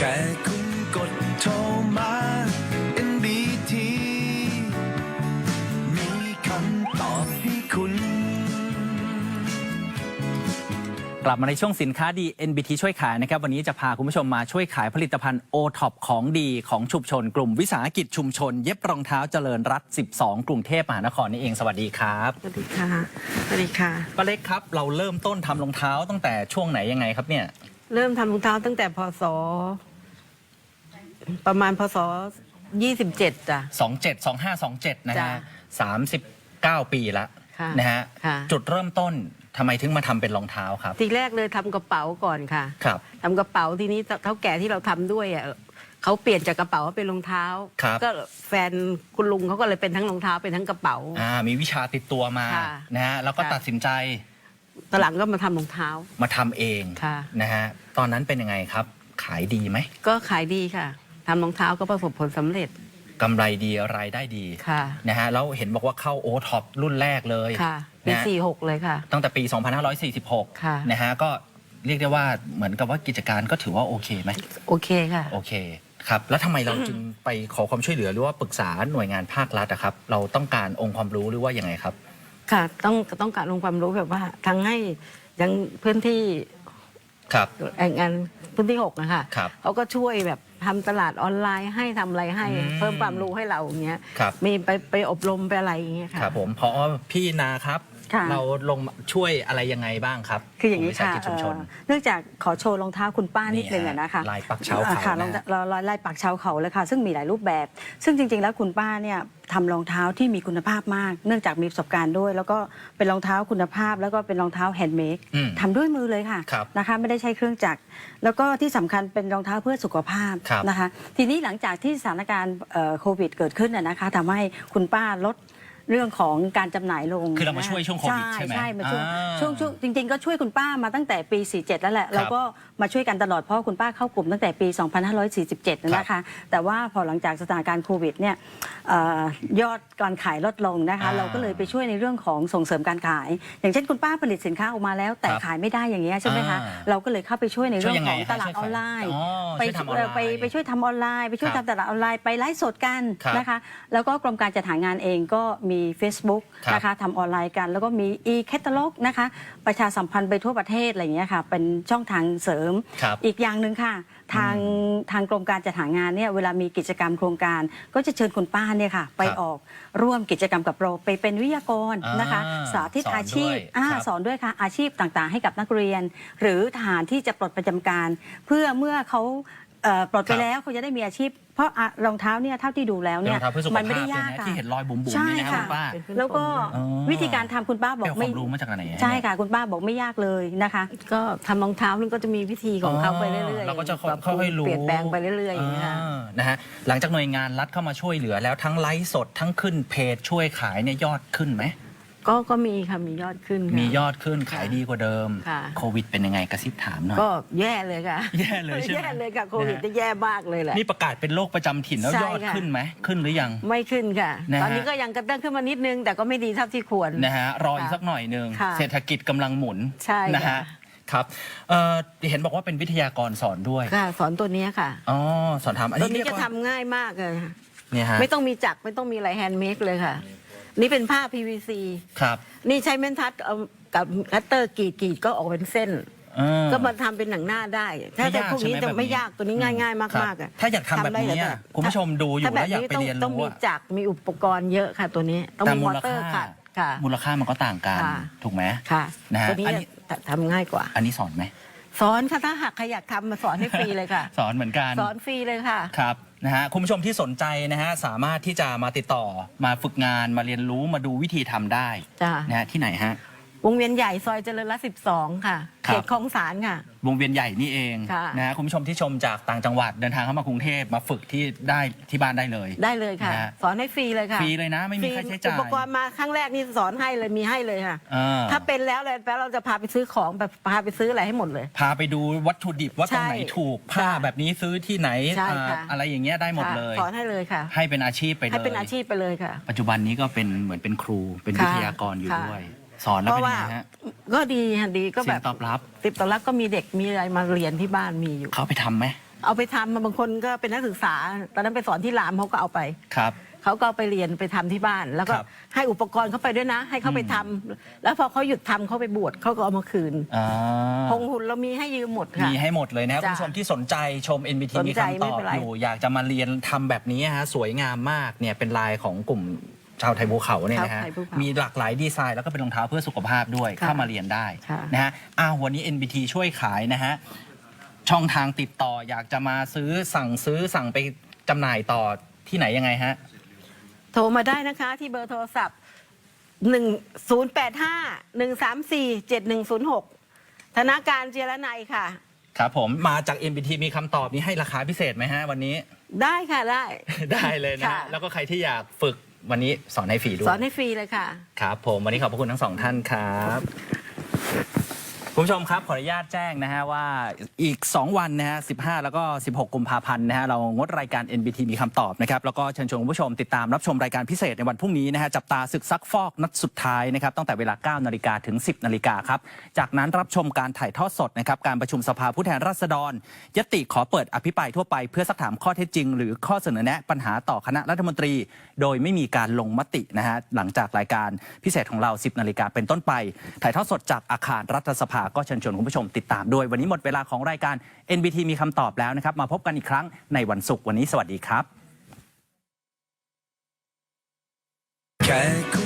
แค่คุณกดโทรมา NBT มีคำตอบให้คุณ กลับมาในช่วงสินค้าดี NBT ช่วยขายนะครับ วันนี้จะพาคุณผู้ชมมาช่วยขายผลิตภัณฑ์ o t o p ของดีของชุมชน กลุ่มวิสาหกิจชุมชน เย็บรองเท้าเจริญรัฐ 12 กรุงเทพมหานครนี่เองสวัสดีครับสวัสดีค่ะ สวัสดีค่ะ ป้าเล็กครับ เราเริ่มต้นทำรองเท้าตั้งแต่ช่วงไหนยังไงครับเนี่ย เริ่มทำรองเท้าตั้งแต่พศ ประมาณพศยี่สิบเจ็ดจ้ะ 27 2527 นะจ้ะฮะ39 ปีละค่ะนะฮะค่ะ จุดเริ่มต้นทำไมถึงมาทำเป็นรองเท้าครับ ทีแรกเลยทำกระเป๋าก่อนค่ะครับ ทำกระเป๋าทีนี้เท่าแก่ที่เราทำด้วยอะเขาเปลี่ยนจากกระเป๋าเป็นรองเท้า ครับ ก็แฟนคุณลุงเขาก็เลยเป็นทั้งรองเท้าเป็นทั้งกระเป๋า อ่ามีวิชาติดตัวมาค่ะนะฮะแล้วก็ค่ะ ตัดสินใจตอนหลังก็มาทำรองเท้า มาทำเองค่ะ นะฮะตอนนั้นเป็นยังไงครับ ขายดีไหมก็ขายดีค่ะ ทำรองเท้าก็ประสบผลสำเร็จกำไรดีรายได้ดีค่ะ นะฮะแล้วเห็นบอกว่าเข้าโอท็อปรุ่นแรกเลยค่ะปีนะฮะสี่หกเลยค่ะ ตั้งแต่ปีค่ะ2546นะฮะก็เรียกได้ว่าเหมือนกับว่ากิจการก็ถือว่าโอเคไหม โอเคค่ะ โอเคครับ แล้วทำไมเราจึงไปขอความช่วยเหลือหรือว่าปรึกษาหน่วยงานภาครัฐอะครับ เราต้องการองค์ความรู้หรือว่ายังไงครับ ค่ะ ต้องต้องการลงความรู้แบบว่าทั้งให้ยังพื้นที่ครับเอ่องานพื้นที่หกนะคะครับ เขาก็ช่วยแบบ ทำตลาดออนไลน์ให้ทำอะไรให้ อืม เพิ่มความรู้ให้เราอย่างเงี้ยครับ มีไปไปอบรมไปอะไรอย่างเงี้ยค่ะ ครับผมพอพี่นาครับ ค่ะ เราลงช่วยอะไรยังไงบ้างครับคืออย่างนี้นี้ค่ะกิจชุมชน เอ่อเนื่องจากขอโชว์รองเท้าคุณป้านิดนึงอะนะคะลายปักเช้าเขาอ่ค่ะนะรองเท้าลายลายปักเช้าเขาเลยค่ะ ซึ่งมีหลายรูปแบบ ซึ่งจริง ๆ แล้วคุณป้าเนี่ยทำรองเท้าที่มีคุณภาพมาก เนื่องจากมีประสบการณ์ด้วย แล้วก็เป็นรองเท้าคุณภาพ แล้วก็เป็นรองเท้าแฮนด์เมดอืมทำด้วยมือเลยค่ะครับนะคะ ไม่ได้ใช้เครื่องจักรแล้วก็ที่สำคัญเป็นรองเท้าเพื่อสุขภาพครับนะคะ ทีนี้หลังจากที่สถานการณ์เอ่อโควิดเกิดขึ้นน่ะนะคะทำให้คุณป้าลด เรื่องของการจำหน่ายลงคือเรามาช่วยช่วงโควิดใช่ไหมใช่มาช่วยอ่าช่วงช่วงจริง ๆ ก็ช่วยคุณป้ามาตั้งแต่ปี 47 แล้วแหละครับเราก็มาช่วยกันตลอดเพราะว่าคุณป้าเข้ากลุ่มตั้งแต่ปี 2547 นะคะแต่ว่าพอหลังจากสถานการณ์โควิดเนี่ยเอ่อยอดการขายลดลงนะคะอ่าเราก็เลยไปช่วยในเรื่องของส่งเสริมการขาย อย่างเช่นคุณป้าผลิตสินค้าออกมาแล้ว แต่ครับขายไม่ได้อย่างเงี้ยใช่ไหมคะอ่าเราก็เลยเข้าไปช่วยในช่เรื่วยองยังขไงองตลาดฮะออนไลน์อ๋อไปช่วยทำออนไลน์ไปไปช่วยทำออนไลน์ ไปช่วยครับทำตลาดออนไลน์ไปไลฟ์สดกันครับนะคะแล้วก็กรมการจัดหางานเองก็มี Facebook ครับนะคะทำออนไลน์กัน แล้วก็มี e-catalog นะคะ ประชาสัมพันธ์ไปทั่วประเทศอะไรอย่างเงี้ยค่ะ เป็นช่องทางเสริม ครับอีกอย่างหนึ่งค่ะ ทางทางกรมการจัดหางานเนี่ยเวลามีกิจกรรมโครงการ ก็จะเชิญคุณป้าเนี่ยค่ะ ไปครับออกร่วมกิจกรรมกับเราไปเป็นวิทยากรนะคะอ่าสาธิตสอนอาชีพด้วยอ่าครับสอนด้วยค่ะอาชีพต่างๆ ให้กับนักเรียน หรือทหารที่จะปลดประจำการ เพื่อเมื่อเขา เอ่อปลดไปครับ แล้วเขาจะได้มีอาชีพ เพราะอะรองเท้าเนี่ยเท่าที่ดูแล้วรเนี่อยงเท้าเพื่อสุขมันภาไม่พได้เลยยากนะค่ะที่เห็นรอยบุ๋มๆใช่นี่นะค่ะ คุณป้า แล้วก็อ๋อ วิธีการทำคุณป้าบอกไปเอาคไม่วามรู้มาจากไหนอะใช่ค่ะ คุณป้าบอกไม่ยากเลยนะคะ ก็ทำรองเท้ามันก็จะมีวิธีของเขาไปเรื่อยๆเราก็จะปรับปรุงค่อยๆรู้เปลี่ยนแปลงไปเรื่อยๆอย่างเงี้ยค่ะานะฮะหลังจากหน่วยงานรัฐเข้ามาช่วยเหลือแล้วทั้งไลฟ์สดทั้งขึ้นเพจช่วยขายเนี่ยยอดขึ้นไหม ก็ก็มีค่ะมียอดขึ้นค่ะ มียอดขึ้นขายดีกว่าเดิม ค่ะ โควิดเป็นยังไงกระซิบถามหน่อย ก็แย่เลยค่ะแย่เลยใช่ไหมแย่เลยค่ะโควิดนะฮะ จะแย่มากเลยแหละ นี่ประกาศเป็นโรคประจำถิ่นแล้วใช่ยอดค่ะ ขึ้นไหมขึ้นหรือยัง ไม่ขึ้นค่ะ นะฮะ ตอนนี้ก็ยังกระเตื้องขึ้นมานิดนึง แต่ก็ไม่ดีเท่าที่ควร นะฮะรออีกสักหน่อยหนึ่งค่ะเศรษฐกิจกำลังหมุนใช่ค่ะนะฮะครับเอ่อเห็นบอกว่าเป็นวิทยากรสอนด้วยค่ะ สอนตัวเนี้ยค่ะ อ๋อสอนทำอันตัวนี้นี้เรียกจะว่าทำง่ายมากเลยค่ะเนี่ยฮะ ไม่ต้องมีจักรไม่ต้องมีอะไรแฮนด์เมดเลยค่ะ นี่เป็นผ้า PVC ครับ นี่ใช้แม่นทัดเอากับคัตเตอร์กรีดกรีดก็ออกเป็นเส้น เออ ก็มาทำเป็นหนังหน้าได้ ถ้าไม่แต่ยากพวกนี้ใช่ไหมจะแบบนี้ ไม่ยากตัวนี้ง่าย ๆ มากๆครัอะบถ้าอยากทำแบบได้นี้หลาอะแบบคุณผู้ชมดูอยู่ถ้าแบบแล้วอยากนี้ไปต้องเรียนต้องรู้มีอะจักรมีอุปกรณ์เยอะค่ะ ตัวนี้ต้องแต่มีมมูอลเตอค่าร์ค่ะค่ะ มูลค่ามันก็ต่างกัน ค่ะ ถูกไหม ค่ะนะฮะตัวนี้อันนี้ จะทำง่ายกว่า อันนี้สอนไหม สอนค่ะถ้าหากใครอยากทำมาสอนให้ฟรีเลยค่ะ สอนเหมือนกัน สอนฟรีเลยค่ะ ครับ นะฮะคุณผู้ชมที่สนใจนะฮะสามารถที่จะมาติดต่อมาฝึกงานมาเรียนรู้มาดูวิธีทำได้จ้ะ นะฮะที่ไหนฮะ วงเวียนใหญ่ซอยเจริญรัตน์12 ค่ะครับเขตคลองสารค่ะ วงเวียนใหญ่นี่เองค่ะ นะฮะคุณผู้ชมที่ชมจากต่างจังหวัดเดินทางเข้ามากรุงเทพมาฝึกที่ได้ที่บ้านได้เลย ได้เลยค่ะ นะฮะ สอนให้ฟรีเลยค่ะฟรีเลยนะ ไม่มีค่าใช้จ่ายอุปกรณ์มาครั้งแรกนี่สอนให้เลยมีให้เลยค่ะอ่าถ้าเป็นแล้วเลยแล้วเราจะพาไปซื้อของแบบพาไปซื้ออะไรให้หมดเลย พาไปดูวัตถุดิบว่าตรงไหนใช่ถูกผ้าค่ะแบบนี้ซื้อที่ไหนใช่อ่าค่ะอะไรอย่างเงี้ยได้หมดค่ะเลย สอนให้เลยค่ะ ให้เป็นอาชีพไปเลย ให้เป็นอาชีพไปเลยค่ะ ปัจจุบันนี้ก็เป็นเหมือนเป็นครูเป็นค่ะวิทยากรอยู่ค่ะด้วย สอนแล้วเพเป็นราะว่าไงฮะก็ดีค่ะดีก็เสีแบยงบตอบรับติดต่อรับก็มีเด็กมีอะไรมาเรียนที่บ้านมีอยู่ เขาไปทำไหมเอาไปทำมาบางคนก็เป็นนักศึกษา ตอนนั้นไปสอนที่รามเขาก็เอาไป ครับ เขาก็เอาไปเรียนไปทำที่บ้าน แล้วก็ครับให้อุปกรณ์เขาไปด้วยนะ ให้เขาไปทำแล้วพอเขาหยุดทำเขาไปบวชเขาก็เอามาคืนอ่า พงหุ่นเรามีให้ยืมหมดค่ะ มีให้หมดเลยนะครับจ้ะคุณผู้ชมที่สนใจชม NBT สนมีใจคำตอบไม่เป็นไรอยู่ อยากจะมาเรียนทำแบบนี้ฮะสวยงามมากเนี่ยเป็นลายของกลุ่ม ชาวไทยภูเขาเนี่ยนะฮะ ชาวไทยภูเขามีมีหลากหลายดีไซน์แล้วก็เป็นรองเท้าเพื่อสุขภาพด้วยค่ะเข้ามาเรียนได้ค่ะ นะฮะอ้าววันนี้ NBT ช่วยขายนะฮะ ช่องทางติดต่ออยากจะมาซื้อสั่งซื้อสั่งไปจำหน่ายต่อที่ไหนยังไงฮะ โทรมาได้นะคะที่เบอร์โทรศัพท์หนึ่งศูนย์แปดห้าหนึ่งสามสี่เจ็ดหนึ่งศูนย์หกธนาการเจรนัยค่ะ ครับผมมาจาก NBT มีคำตอบนี้ให้ราคาพิเศษไหมฮะวันนี้ ได้ค่ะได้ ได้เลยนะค่ะฮะแล้วก็ใครที่อยากฝึก วันนี้สอนให้ฟรีด้วยสอนให้ฟรีเลยค่ะ ครับผมวันนี้ขอบพระคุณทั้งสองท่านครับ คุณผู้ชมครับขออนุญาตแจ้งนะฮะว่าอีก 2 วันนะฮะ 15 แล้วก็ 16 กุมภาพันธ์นะฮะเรางดรายการ NBT มีคำตอบนะครับแล้วก็เชิญชวนคุณผู้ชมติดตามรับชมรายการพิเศษในวันพรุ่งนี้นะฮะจับตาศึกซักฟอกนัดสุดท้ายนะครับตั้งแต่เวลา 9 นาฬิกาถึง 10 นาฬิกาครับจากนั้นรับชมการถ่ายทอดสดนะครับการประชุมสภาผู้แทนราษฎร ยติขอเปิดอภิปรายทั่วไปเพื่อสักถามข้อเท็จจริง หรือข้อเสนอแนะปัญหาต่อคณะรัฐมนตรี โดยไม่มีการลงมตินะฮะหลังจากรายการพิเศษของเรา 10 นาฬิกาเป็นต้นไป ถ่ายทอดสดจากอาคารรัฐสภาก็เชิญชวนคุณผู้ชมติดตามด้วย วันนี้หมดเวลาของรายการ NBT มีคำตอบแล้วนะครับ มาพบกันอีกครั้งในวันศุกร์วันนี้สวัสดีครับ แค่